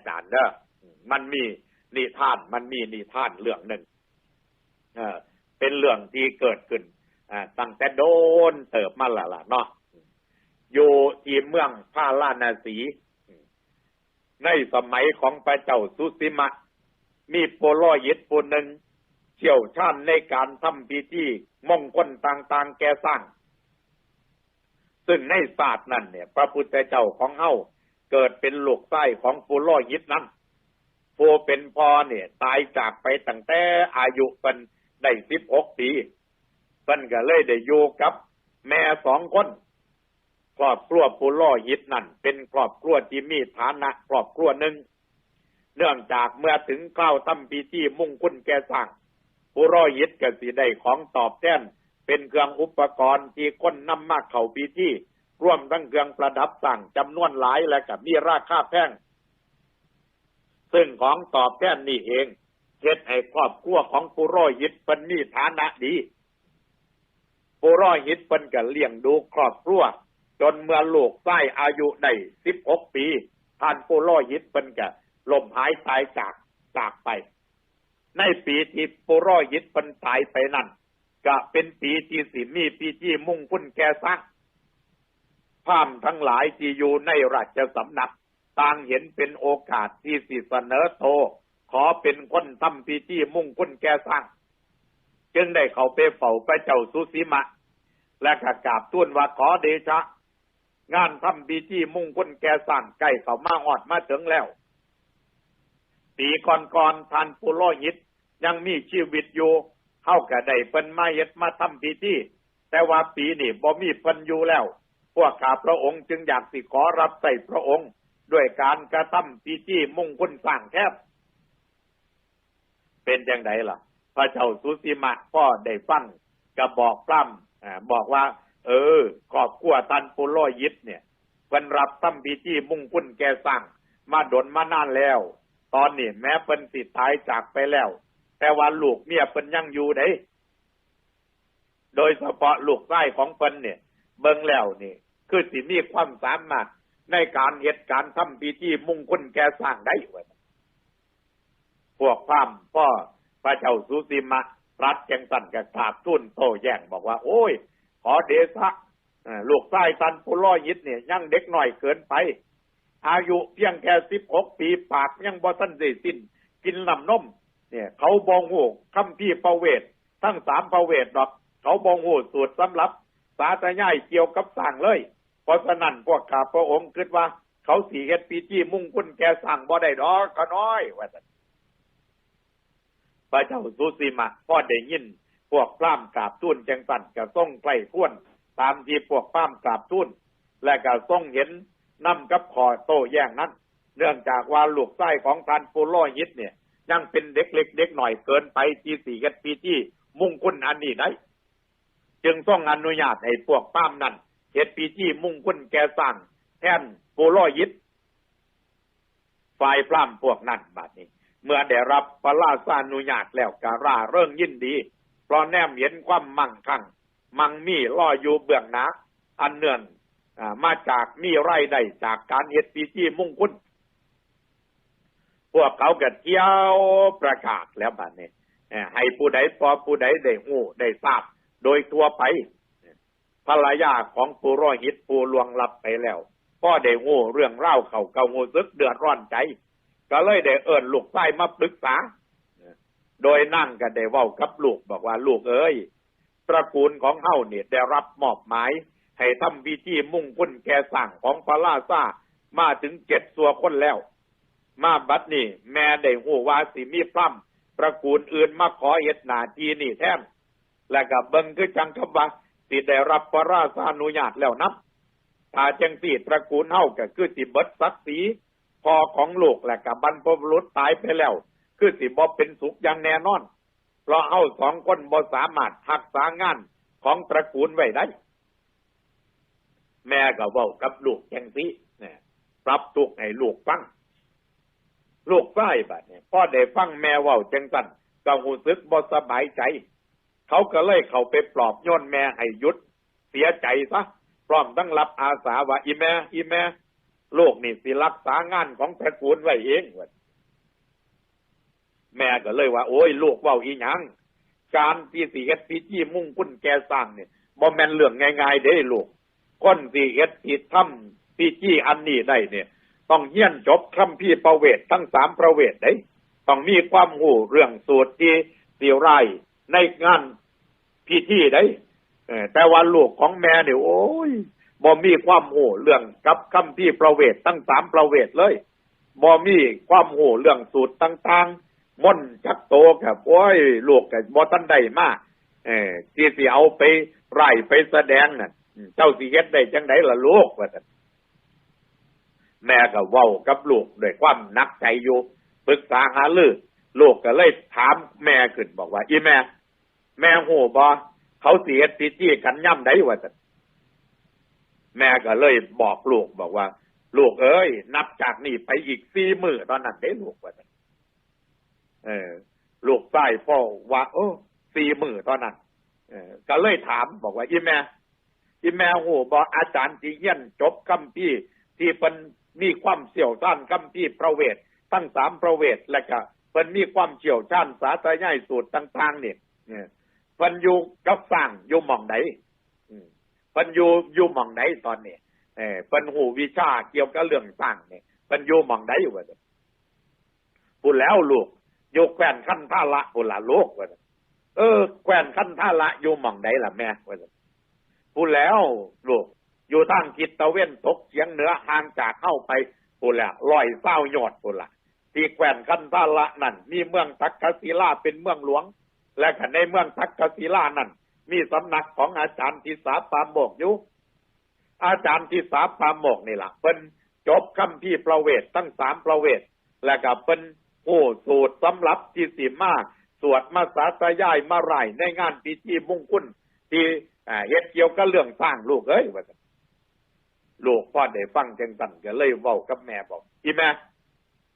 อาจารย์เนอะมันมีนิทาน มันมีนิทานเรื่องหนึ่งเออเป็นเรื่องที่เกิดขึ้นตั้งแต่โดนเติบมาและล่ะเนาะอยู่ที่เมืองพาราณสี ในสมัยของพระเจ้าสุสิมะ มีโปโลยิตผู้หนึ่งเชี่ยวชาญในการทำพิธีมงคลต่างๆแก่สร้าง ซึ่งในศาสตร์นั้นเนี่ย พระพุทธเจ้าของเฮา เกิดเป็นลูกไส้ของโปโลยิตนั้นผู้เป็นพ่อเนี่ย ตายจากไปตั้งแต่อายุเป็นได้สิบหกปีเพิ่นก็เลยได้อยู่กับ แม่สองคนครอบครัวปุโรหิตนั่นเป็นครอบครัวที่มีฐานะครอบครัวหนึ่งเนื่องจากเมื่อถึงเข้าทำพิธีมุ่งคุณแก่สร้างปุโรหิตก็สิได้ของตอบแทนเป็นเครื่องอุปกรณ์ที่คนนำมากเข้าพิธี ร่วมทั้งเครื่องประดับสั่งจำนวนหลายและกับมีราคาแพงซึ่งของตอบแทนนี่เองเฮ็ดให้ครอบครัวของปุโรหิตเป็นมีฐานะดีปุโรหิตเป็นก็เลี้ยงดูครอบครัว จนเมื่อลูกใต้อายุได้สิบหกปีท่านปุโรหิตเป็นก็ลมหายตายจากจากไป ในปีที่ปุโรหิตเป็นตายไปนั่นก็เป็นปีที่สิมีปีที่มุ่งคุณแก่สร้างพามทั้งหลายที่อยู่ในราชสำนัก ต่างเห็นเป็นโอกาสที่สิเสนอโท ขอเป็นคนทำพิธีมุ่งคุณแก่สร้าง จึงได้เขาไปเฝ้าพระเจ้าสุสีมะ และกกราบตุ้นว่าขอเดชะ งานทำพิธีมุ่งคุณแก่สร้างใกล้เขามาหอดมาถึงแล้วปีก่อนๆท่านปุโรหิตยังมีชีวิตอยู่เข้ากับได้เป็นมาเฮ็ดมาทำพิธีแต่ว่าปีนี้บ่มีเพิ่นอยู่แล้ว พวกข้าพระองค์จึงอยากสิขอรับใส่พระองค์ ด้วยการกระทำพิธีมุ่งคุณสร้างแทบ เป็นจังไดล่ะ พระเจ้าสุสีมะก็ได้ฟังกระบอกปล้ำอบอกว่า เออครอบครัวตันปุโรยิตเนี่ยเพิ่นรับทำพิธีมุ่งคุณแกสร้าง มาดนมานานแล้ว ตอนนี้แม้เพิ่นสิตายจากไปแล้ว แต่ว่าลูกเมียเพิ่นยังอยู่ได้โดยเฉพาะลูกไส้ของเพิ่นเนี่ย เบิ่งแล้วนี่ คือสิมีความสามารถในการเหตุการณ์ทำพิธีมุ่งคุณแกสร้างได้เว้ยพวกพามพ่อพระเจ้าสุสีมะรัฐแจงสันกับขาบตุ้นโตแย่งบอกว่า โอ้ย ขอเดชะลูกไส้ตันปุโรยิตเนี่ยยังเด็กหน่อยเกินไป อายุเพียงแค่สิบหกปีปากยังบ่ทันได้สิ้น กินลำนมเนี่ย เขาบองหูคำพี่ประเวท ทั้งสามประเวทดอก เขาบองหูสูตรสำหรับ สาธย่ายเกี่ยวกับสั่งเลย ราะฉะนั้นพวกข้าพระองค์คิดว่า เขาสีเฮ็ดปีที่มุ่งคุณแกสั่งบ่ได้ดอกก็น้อยว่าซั่พระเจ้าสุสีมาพ่อได้ยิน พวกพร่ามกราบทูลจังสันก็ส่งไกลพ้วนตามที่พวกพร่ามกราบทูลและก็ส่งเห็นนำกับขอโต้แย่งนั้น เนื่องจากว่าลูกไส้ของท่านปุโรหิตเนี่ย ยังเป็นเด็กเล็กเด็กหน่อยเกินไปที่สี่กันปีที่มุ่งคุณอันนี้ได้จึงต้องอนุญาตให้พวกป้ามนั้น เหตุปีที่มุ่งคุณแกสร้างแทนปุโรหิตฝ่ายพร่ามพวกนั้นบัดนี้ เมื่อได้รับพระราชานุญาตแล้วการ่าเรื่งยินดี เพราะแนมเห็นความมั่งคั่ง มั่งมีล่ออยู่เบื้องหน้าอันเนื่องมาจากมีไรายได้จากการเหตุปีที่มุ่งคุณพวกเขาก็เที่ยวประกาศแล้วบัดนี้ให้ผู้ใดพอผู้ใดได้หูได้ทราบ โดยทั่วไป ภรรยาของผู้ร้อยหิตผู้ลวงลับไปแล้ว ก็ได้หูเรื่องเล่าเขาเกาหูซึกเดือดร้อนใจ ก็เลยได้เอิญลูกไส้มาปรึกษา โดยนั่งก็ได้เว้ากับลูกบอกว่าลูกเอ้ยตระกูลของเฮาเนี่ยได้รับมอบหมายให้ทำพิธีมุ่งคุณแก่สั่งของพระราชามาถึงเจ็ดสัวคนแล้ว มาบัดนี้แม่ได้หูว่าสิมีพร่ำตระกูลอื่นมาขอเฮ็ดหนาทีนี่แทนและกับเบิงคือจังคำว่า สิได้รับพระราชานุญาตแล้วนับถ้าจังสีตระกูลเฮาก็คือสิเบิดศักดิ์ศรีพอของลูกและกับบรรพบุรุษตายไปแล้ว คือสิบ่เป็นสุขอย่างแน่นอน เพราะเฮาสองคนบ่สามารถรักษางานของตระกูลไว้ได้ แม่ก็เว้ากับลูกจังสิเนี่ยปรับทุกให้ลูกฟังลูกไส้บัดเนี่ยพ่อได้ฟังแม่เว้าจังสันก็หูซึกบ่สบายใจ เขาก็เลยเข้าไปปลอบโยนแม่ให้หยุด เสียใจซะพร้อมทั้งรับอาสาว่าอีแม่อีแม่ลูกนี่สิรักษางานของตระกูลไว้เองวะแม่ก็เลยว่า โอ้ยลูกว้าอีหยังการที่สิเฮ็ดพิธีมุ่งคุณแกสร้างเนี่ยบ่แม่นเรื่องง่ายๆเด้ลูกคนสิเฮ็ดสิทำพิธีอันนี้ได้เนี่ย ต้องเฮียนจบคำพี่ประเวททั้งสามประเวทได้ต้องมีความรู้เรื่องสูตรที่สิไรในงาน พิธีได้แต่ว่าลูกของแม่เนี่ยโอ้ยบ่มีความรู้เรื่องกับคำพี่ประเวททั้งสามประเวทเลยบ่มีความรู้เรื่องสูตรต่าง ๆม่นจักโตครับโอ้ยลูกกับบ่ทันได้มากเออที่สิเอาไปไร่ไปแสดงน่ะ เจ้าสิเฮ็ดได้จังไดล่ะลูกว่าซั่นแม่ก็เว้ากับลูกด้วยความนักใจอยู่ปรึกษาหารือลูกก็เลยถามแม่ขึ้นบอกว่า อีแม่ แม่ฮู้บ่เขาสิเฮ็ดพิธีกันย่ำใดว่าแม่ก็เลยบอกลูกบอกว่า ลูกเอ้ย นับจากนี้ไปอีกสี่มือตอนนั้นเด้ลูกว่าเออ ลูกใต้พ่อว่า โอ้สี่มือตอนนั้นเออก็เลยถามบอกว่าอีแม่อีแม่ฮู้บ่อาจารย์ที่เฮียนจบคำพี่ที่เพิ่นมีความเสี่ยวชาญคำพี่ประเวททั้งสามประเวทและก็เพิ่นมีความเชี่ยวชาญสาธยายสูตรต่างๆเนี่ยเนี่ย พิ่นอยู่กับสร้างอยู่หม่องใดอืมเพิ่นอยู่อยู่หม่องใดตอนนี้เออพิ่นหูวิชาเกี่ยวกับเรื่องสร้างเนี่ยพิ่นอยู่หม่องใดว่าซั่นพูดแล้วลูกอยู่แควนขั้นท่าละพูดละลูกว่าซั่นเออแควนขั้นท่าละอยู่หม่องใดล่ะแม่ว่าซั่นพูดแล้วลูกอยู่ทางทิศตะเวนตกเฉียงเหนือห่างจากเข้าไปพูดแล้วร้อยเศร้าหยอดพูดละที่แควนคันธาละนั่นมีเมืองทักกศิลาเป็นเมืองหลวง และก็ในเมืองทักกศิลานั่นมีสำนักของอาจารย์ทิสาปามโมกอยู่ อาจารย์ทิสาปามโมกนี่ล่ะเป็นจบคำพี่ประเวทตั้งสามประเวทและก็เป็นโอ้สูตรสำหรับที่สีมาสวดมาสาธยายมาไร่ในงานพิธีมุ่งคลที่เฮ็ดเกี่ยวกับเรื่องสร้างลูกเอ้ยว่าลูกพ่อได้ฟังจังสันก็เลยเว้ากับแม่บอกอีแม่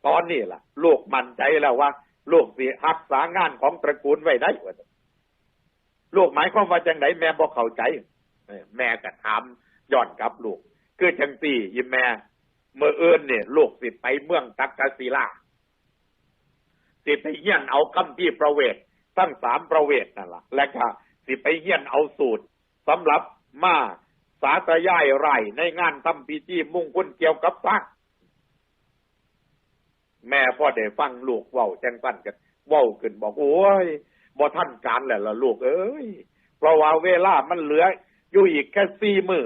ตอนนี้ล่ะ ลูกมั่นใจแล้วว่า ลูกสิรักษางานของตระกูลไว้ได้วลูกหมายความว่าจังไหนแม่บอกเข้าใจ แม่ก็ถามย้อนกลับลูก คือจังสี่ยิแม่เมื่อเอินเนี่ยลูกสิไปเมืองตักกศิลาสิไปเฮียนเอาคำที่ประเวททั้งสามประเวทนั่นล่ะ และก็สิไปเฮียนเอาสูตรสำหรับมาสาธยายไร่ในงานทำพิธีมุ่งคุณเกี่ยวกับสร้าง แม่พ่อได้ฟังลูกเว้าแจังสั้นกันเว้าขึ้นบอกโอ้ยบ่ท่านการแหละล่ะลูกเอ้ยเพราะว่าเวลามันเหลือ อยู่อีกแค่สี่มือ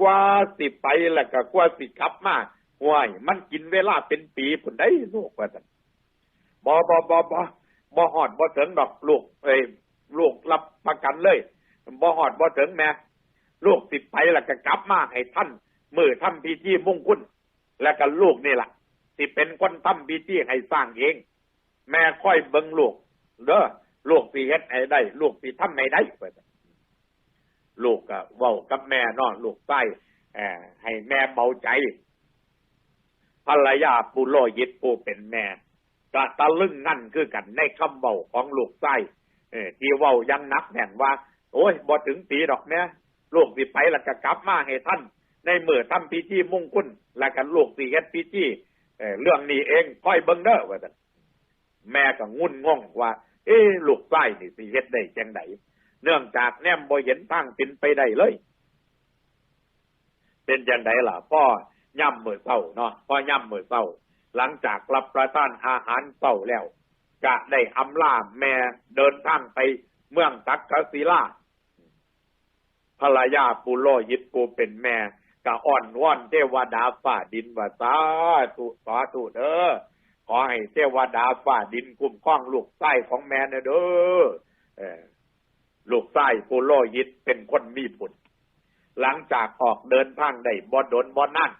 กว่าสิไปแล้วก็กว่าสิกลับมาห่วยมันกินเวลาเป็นปีผลได้ลูกว่าซั่นบ่บ่บ่บ่บ่ฮอดบ่ถึงดอกลูกเอ้ยลูกรับประกันเลยบ่ฮอดบ่ถึงแม่ลูกสิไปแล้วก็กลับมาให้ท่านมือทำพิธีมุ่งคลแล้วก็ลูกนี่ล่ะ สิเป็นคนทำพิธีให้สร้างเอง แม่ค่อยเบิ่งลูกเด้อลูกสิเฮ็ดให้ได้ ลูกสิทำให้ได้ลูกก็เว้ากับแม่นาะลูกใต้ให้แม่เบาใจ ภรรยาปูโลยิตปูเป็นแม่ก็ตะลึงนั่นคือกันในคำเว้าของลูกใต้ที่เว้ายังนักแน่นว่า โอ้ยบ่ถึงปีดอกแม่ลูกสิไปแล้วก็กลับมาให้ท่าน ในเมื่อทำพิธีมุ่งคลแล้วกันลูกสิเฮ็ดพิธี เเรื่องนี้เองค่อยเบิ่งเด้อว่าซั่นแม่ก็งุนงงว่า เอ๊ลูกใต้นี่สิเฮ็ดได้จังไดเนื่องจากแนมบ่เห็นทางเป็นไปได้เลย เป็นจังไดล่ะพ่อย่ำมือเช้าเนาะพ่อย่ำมือเช้า หลังจากรับประทานอาหารเช้าแล้วก็ได้อำลาแม่เดินทางไปเมืองตักกศิลาภรรยาปูโลยิตปูเป็นแม่ ก็อ่อนวอนเทวดาฝ่าดินว่าสาธุสาธุเด้อขอให้เทวดาฝ่าดินคุ้มครองลูกไส้ของแม่เนเด้อเออลูกไส้ปูโลยิตเป็นคนมีบุญหลังจากออกเดินทางได้บ่ดนบ่นั่น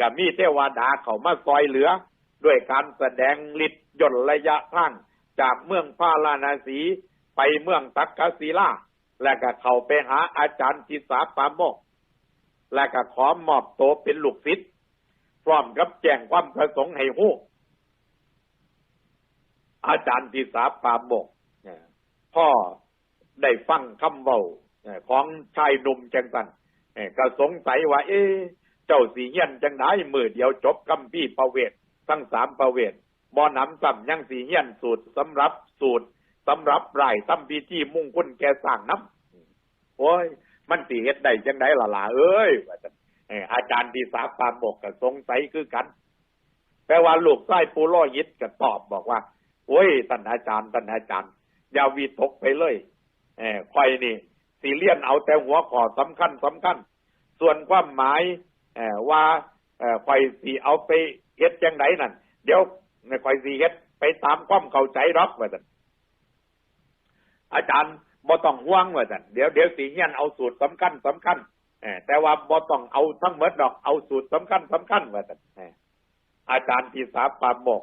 ก็มีเทวดาเขามาซอยเหลือ ด้วยการแสดงฤทธิ์ย่นระยะทางจากเมืองพาราณสีไปเมืองตักกศิลาและก็เข้าไปหาอาจารย์ทิสาปาโมก และก็ขอมอบโตวเป็นลูกศิษย์พร้อมกับแจ้งความประสงค์ให้ฮู้อาจารย์ทิสาปาโมกพ่อได้ฟังคำเว้าของชายหนุ่มจังสันก็สงสัยว่า เอ๊เจ้าสีเฮียนจังไดมือเดียวจบคำพี่ประเวททั้งสามประเวทบ่หนำซ้ำยังสีเฮียนสูตรสำหรับสูตรสำหรับไร่ทำพิธีมุ่งคุณแกสร้างน้ำโอ้ย มันสีเฮ็ดได้จังไดล่ะล่ะเอ้ยว่าซั่นเอ่ออาจารย์ที่สาปามบอกก็สงสัยคือกันแปลว่าลูกไส้ปูล่อยิดก็ตอบบอกว่า โอ้ยท่านอาจารย์ท่านอาจารย์ อย่าวีตกไปเลยเออคอยนี่สีเลียนเอาแต่หัวข้อสำคัญสำคัญ ส่วนความหมายเออว่าเออคอยสีเอาไปเฮ็ดจังไดนั่น เดี๋ยวในคอยสีเฮ็ดไปตามความเข้าใจรับว่าซั่นอาจารย์ บ่ต้องห่วงว่าซั่นเดี๋ยวเดี๋ยวสีเฮียนเอาสูตรสำคัญสำคัญอแต่ว่าบ่ต้องเอาทั้งหมดดอกเอาสูตรสำคัญสำคัญว่าซั่นอาจารย์ที่สาปามบอก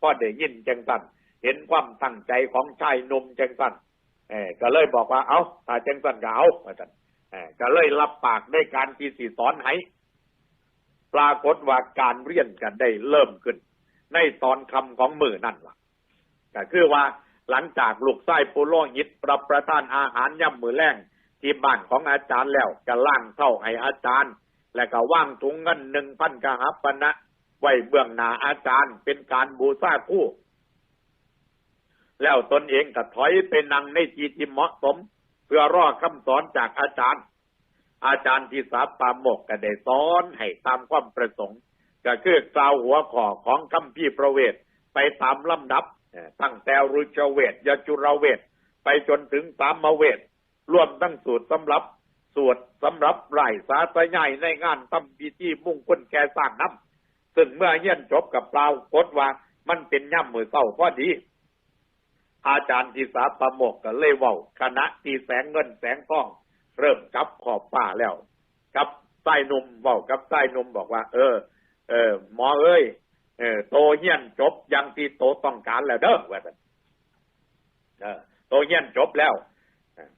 พ่อได้ยินจังสันเห็นความตั้งใจของชายนมจังสันก็เลยบอกว่าเอาถ้าจังสันก็เอาว่าซั่นก็เลยรับปากในการที่สิสอนให้ปรากฏว่าการเรียนกันได้เริ่มขึ้น ในตอนคำของมือนั่นล่ะก็คือว่า หลังจากลูกไส้ปูโลยิดประประทานอาหารย่ำมือแรงที่บ้านของอาจารย์แล้วก็ล่างเท่าให้อาจารย์ และก็ว่างถุงเงินหนึ่งพันกะหัปปณะไว้เบื้องหน้าอาจารย์เป็นการบูชาคู่ แล้วตนเองก็ถอยไปนั่งในที่ที่เหมาะสม เพื่อรอคำสอนจากอาจารย์ อาจารย์ที่สาปามกก็ได้สอนให้ตามความประสงค์ ก็คือกล่าวหัวข้อของคำพี่ประเวทไปตามลำดับ ตั้งแต่รุจเวทยจุรเวทไปจนถึงสามเวทรวมทั้งสูตรสำหรับสวดสำหรับไร่สาธยายในงานทำพิธีมุ่งคลแก่สร้างน้ำซึ่งเมื่อเยี่ยนจบกับเปล่ากฏว่ามันเป็นย่ำมือเศร้าพอดี อาจารย์ที่สาประโมกก็เลยว้าคณะที่แสงเงินแสงทอง เริ่มกับขอบป่าแล้ว กับไส้นุ่มเว้ากับไส้นุ่มบอกว่า เออ เออ หมอเอ้ย เออโตเฮียนจบอยังที่โตต้องการแล้วเด้อว่าันเออโตเฮียนจบแล้ว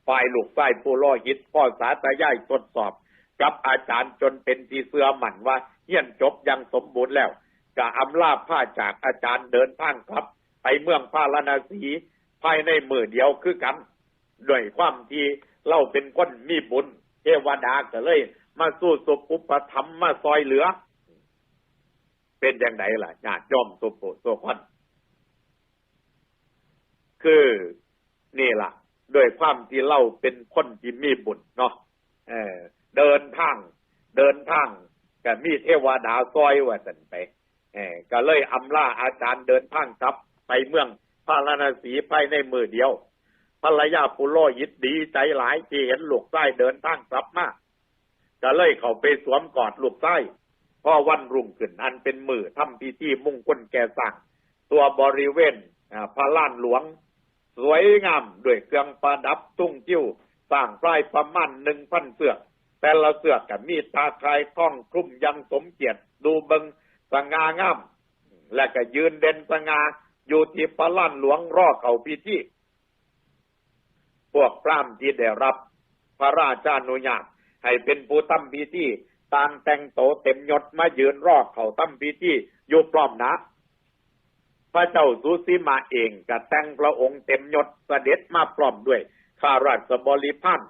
ฝ่ายลูกฝ่ายผู้ล่อยิดพ่อสาตายายทดสอบกับอาจารย์จนเป็นที่เสื่อมั่นว่าเฮียนจบอยังสมบูรณ์แล้วก็อำลาผ้าจากอาจารย์เดินทางครับ ไปเมืองพาราณสีภายในมือเดียวคือกันด้วยความที่เล่าเป็นคนมีบุญ เทวดาก็เลย มาสู้สุปอุปธรรมมาซอยเหลือ เป็นอย่างไรล่ะญาติโยมสุปุสุคนคือนี่ล่ะด้วยความที่เราเป็นคนที่มีบุญเนาะเออ เดินทาง เดินทางก็มีเทวดาซอยว่าสันไปเออก็เลยอำลาอาจารย์เดินทางกลับ ไปเมืองพาราณสีภายในมือเดียวภรรยาปุโรยิตดีใจหลายที่เห็นลูกไส้เดินทางกลับมาก็เลยเขาไปสวมกอดลูกไส้ พอวันรุ่งขึ้น อันเป็นมือทำพิธีมุ่งคลแก่สร้างตัวบริเวณพระล้านหลวง สวยงามด้วยเครื่องประดับตุ้งจิ้วสร้างปลายประมาณหนึ่งพันเสือกแต่ละเสือกกับมีตาคายท้องคลุ้มยังสมเกียรติดูเบิงสง่างาม และก็ยืนเด่นสง่าอยู่ที่พระล้านหลวงรอเขาพิธีพวกพร่ำที่ได้รับ พระราชานุญาตให้เป็นผู้ทำพิธี ต่างแต่งโตเต็มยศมายืนรอเขาทำพิธีอยู่พร้อมนะ พระเจ้าสุสีมาเองก็แต่งพระองค์เต็มยศเสด็จมาพร้อมด้วยข้าราชบริพาร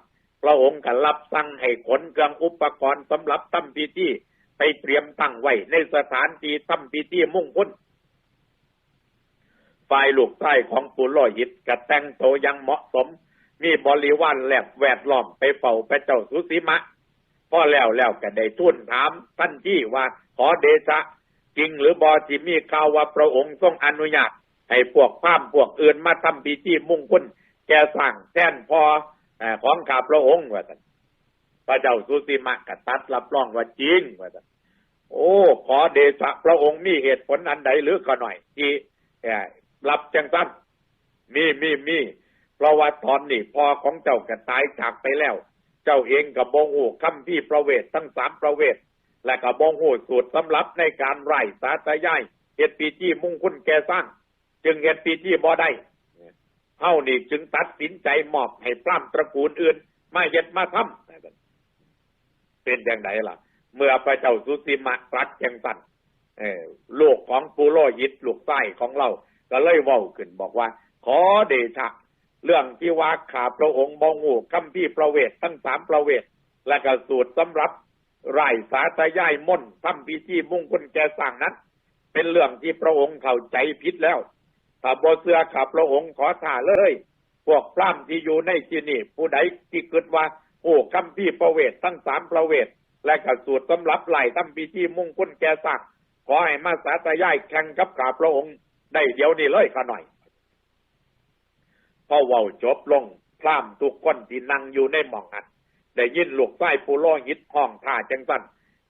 พระองค์ก็รับสั่งให้ขนเครื่องอุปกรณ์สำหรับทำพิธีไปเตรียมตั้งไว้ในสถานที่ทำพิธีมุ่งคลฝ่ายลูกใต้ของปุโรหิตก็แต่งโตยังเหมาะสม มีบริวารแหลบแวดล้อมไปเฝ้าพระเจ้าสุสีมะ พอแล้วแล้วก็ได้ทูลถามท่านที่ว่าขอเดชะ จริงหรือบอที่มีข่าวว่าพระองค์ทรงอนุญาตให้พวกพามพวกอื่นมาทำพิธีมุ่งคลแกสร้างแท่นพอ่อของข้าพระองค์ว่าท่านพระเจ้าสุสีมะกตัดรับรองว่าจริงว่าท่านโอ้ ขอเดชะพระองค์มีเหตุผลอันใดหรือก็หน่อย ที่รับจังสั้นมีมีมีเพราะว่าตอนนี้พอของเจ้าก็ตายจากไปแล้ว เจ้าเองกับบงหูคำพี่ประเวททั้งสามประเวทและกับบงหูสูตรสำหรับในการไร่สาธยายเหตุปีที่มุ่งคุณแก่สร้างจึงเหตุปีที่บ่ได้เท่านี้จึงตัดสินใจมอบให้พร่ำตระกูลอื่น มาเหตุมาทำเป็นอย่างไรล่ะ เมื่อพระเจ้าสุสีมาตรัสจังสันลูกของปูโรยิตลูกไส้ของเรา ก็เลยว้าขึ้นบอกว่า ขอเดชะ เรื่องที่ว่าขาพระองค์บองหูคำพี่ประเวททั้งสามประเวทและก็สูตรสำหรับไร่สาธยายม่นต์ทำพิธีมุ่งคลแก่สร้างนั้น เป็นเรื่องที่พระองค์เข้าใจผิดแล้วถ้าบเสือขับพระองค์ขอท่าเลย พวกพร่ำที่อยู่ในที่นี่ผู้ใดที่คิดว่าโอ้คำพี่ประเวททั้งสามประเวทและกสูตรสำรับไหลทำพิธีมุ่งคลแก่สร้างขอให้มาสาธยายแข่งกับขาพระองค์ได้เดี๋ยวนี้เลยข้าหน่อย พอเว้าจบลงพร่ำทุกคนที่นั่งอยู่ในหม่องนั้นได้ยินลูกไส้ปูโลหิตห้องท่าจังสัน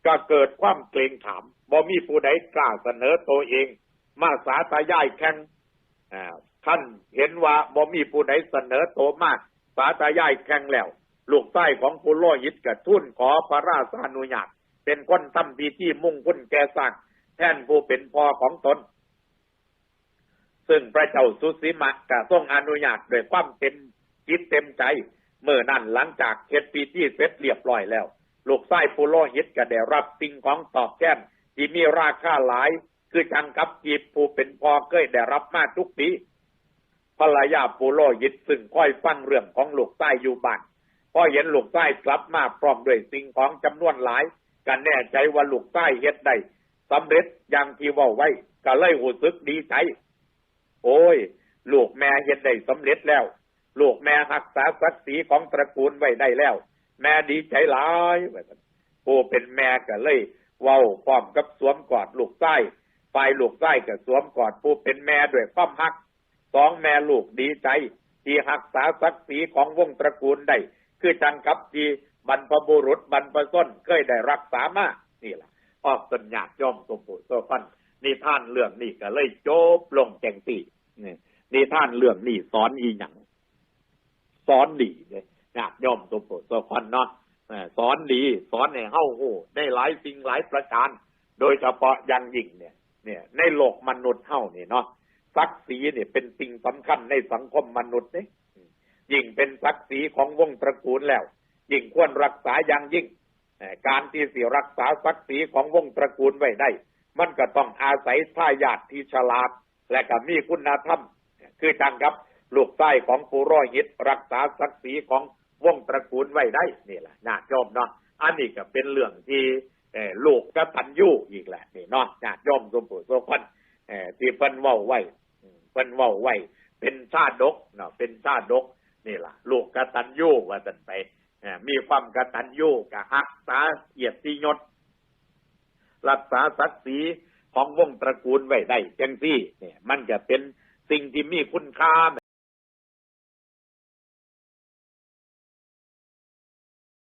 ก็เกิดความเกรงขามบ่มีผู้ใดกล้าเสนอตัวเอง มาสาธยายแข่งท่านเห็นว่าบ่มีผู้ใดเสนอตัวมาสาธยายแข่งแล้ว ลูกไส้ของปูโลหิตกระทุ่นขอพระราชานุญาตเป็นคนทำพิธีมุ่งคุณแก่สร้างแทนผู้เป็นพ่อของตน ซึ่งพระเจ้าสุสีมะกะทรงอนุญาตด้วยความเต็มจิตเต็มใจ เมื่อนั้นหลังจากเฮ็ดปีที่เสร็จเรียบร้อยแล้ว ลูกไส้ปุโรหิตก็ได้รับสิ่งของตอบแทนที่มีราคาหลาย คือจังกับจีบผู้เป็นพ่อเคยได้รับมาทุกปีภรรยาปุโรหิตซึ่งค่อยฟังเรื่องของลูกไส้อยู่บ้านพอเห็นลูกไส้กลับมาพร้อมด้วยสิ่งของจำนวนหลายก็แน่ใจว่าลูกไส้เฮ็ดได้สำเร็จอย่างที่ว่าไว้ก็เลยหูซึกดีใจ โอ้ย ลูกแม่เฮ็ดได้สำเร็จแล้ว ลูกแม่รักษาศักดิ์ศรีของตระกูลไว้ได้แล้ว แม่ดีใจหลายผู้เป็นแม่ก็เลย เว้าพร้อมกับสวมกอดลูกไส้ฝ่ายลูกไส้ก็สวมกอดผู้เป็นแม่ด้วยความฮักสองแม่ลูกดีใจ ที่รักษาศักดิ์ศรีของวงตระกูลได้คือจังกับทีบรรพบุรุษบรรพส้นเคยได้รักษามานี่แหละออกสัญญาย่อมสมบูรณ์โซฟัน นิทานเรื่องนี้ก็เลยจบลงแจงตีนี่นิทานเรื่องนี้สอนอีหยังสอนดีเลยญาติย่อมสมบูรณ์โซฟันเนาะเอ่อสอนดี สอนให้เฮาโหได้หลายสิ่งหลายประการ โดยเฉพาะย่างยิ่งเนี่ย เนี่ย ในโลกมนุษย์เฮาเนี่ยเนาะศักดิ์ศรีเนี่ยเป็นสิ่งสำคัญในสังคมมนุษย์เนี่ยยิ่งเป็นศักดิ์ศรีของวงตระกูลแล้ว ยิ่งควรรักษาอย่างยิ่ง การที่สิรักษาศักดิ์ศรีของวงตระกูลไว้ได้ มันก็ต้องอาศัยท่ายาทที่ฉลาด และก็มีคุณธรรม คือจังครับ ลูกใต้ของปูร้อยหิต รักษาศักดิ์ศรีของวงตระกูลไว้ได้นี่แหละญาติโยมเนาะอันนี้ก็เป็นเรื่องที่ลูกกระตัญญูอีกแหละนี่เนาะญาติโยมสมบูรณ์สมคนที่เพิ่นเว้าไว้เพิ่นเว้าไว้ เป็นชาดกเนาะเป็นชาดกนี่ล่ะลูกกระตัญญูว่าซั่นไปมีความกระตัญญูกะรักษาเกียรติยศ รักษาศักดิ์ศรีของวงตระกูลไว้ได้จังซี่เนี่ยมันจะเป็นสิ่งที่มีคุณค่า